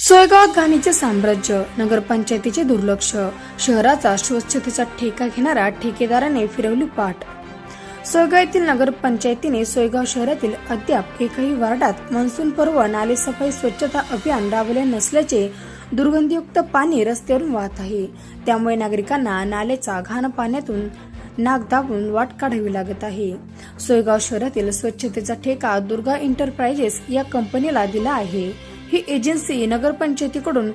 सोयगावात घाणीचे साम्राज्य नगरपंचायतीचे दुर्लक्ष शहराचा स्वच्छतेचा ठेका घेणाऱ्या ठेकेदाराने फिरवली पाठ. सोयगाव येथील नगरपंचायतीने सोयगाव शहरातील अद्याप एकही वार्डात मान्सून पर्व नालेसफाई स्वच्छता अभियान राबवले नसल्याचे दुर्गंधीयुक्त पाणी रस्त्यावरून वाहत आहे. त्यामुळे नागरिकांना नालेचा घाण पाण्यातून नाक दाबून वाट काढावी लागत आहे. सोयगाव शहरातील स्वच्छतेचा ठेका दुर्गा एंटरप्राइजेस या कंपनीला दिला आहे. ही एजन्सी नगरपंचायतीकडून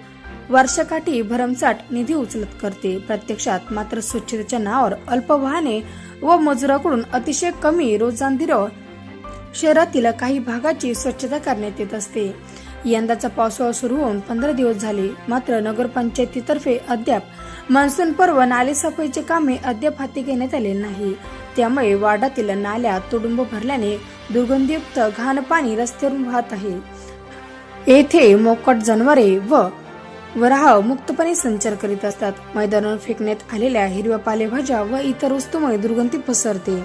वर्षाकाठी भरमसाठ निधी उचलत करते. प्रत्यक्षात मात्र स्वच्छतेच्या नावावर अल्प वाहने व मजुराकडून अतिशय कमी रोजांदिर शहरातील काही भागाची स्वच्छता करण्यात येत असते. यंदाचा पावसाळा सुरू होऊन पंधरा दिवस झाले. मात्र नगरपंचायतीतर्फे अद्याप मान्सून पर्व नालेसफाईचे कामे अद्याप हाती घेण्यात आले नाही. त्यामुळे वार्डातील नाल्या तुडुंब भरल्याने दुर्गंधीयुक्त घाण पाणी रस्त्यावरून वाहत आहे. येथे मोकट जनावरे व वराह मुक्तपणे संचार करीत असतात. मैदानावर फेकण्यात आलेल्या हिरव्या पालेभाज्या व इतर वस्तूमुळे दुर्गंधी पसरते.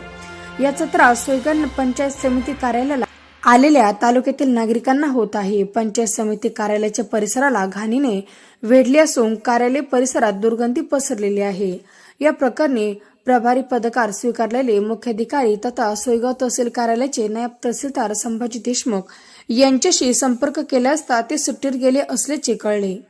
याचा त्रास सोयगण पंचायत समिती कार्यालयाला आलेल्या तालुक्यातील नागरिकांना होत आहे. पंचायत समिती कार्यालयाच्या परिसराला घाणीने वेढले असून कार्यालय परिसरात दुर्गंधी पसरलेली आहे. या प्रकरणी प्रभारी पदकार स्वीकारलेले मुख्याधिकारी तथा सोयगाव तहसील कार्यालयाचे नायब तहसीलदार संभाजी देशमुख यांच्याशी संपर्क केला असता ते सुट्टीवर गेले असल्याचे कळले.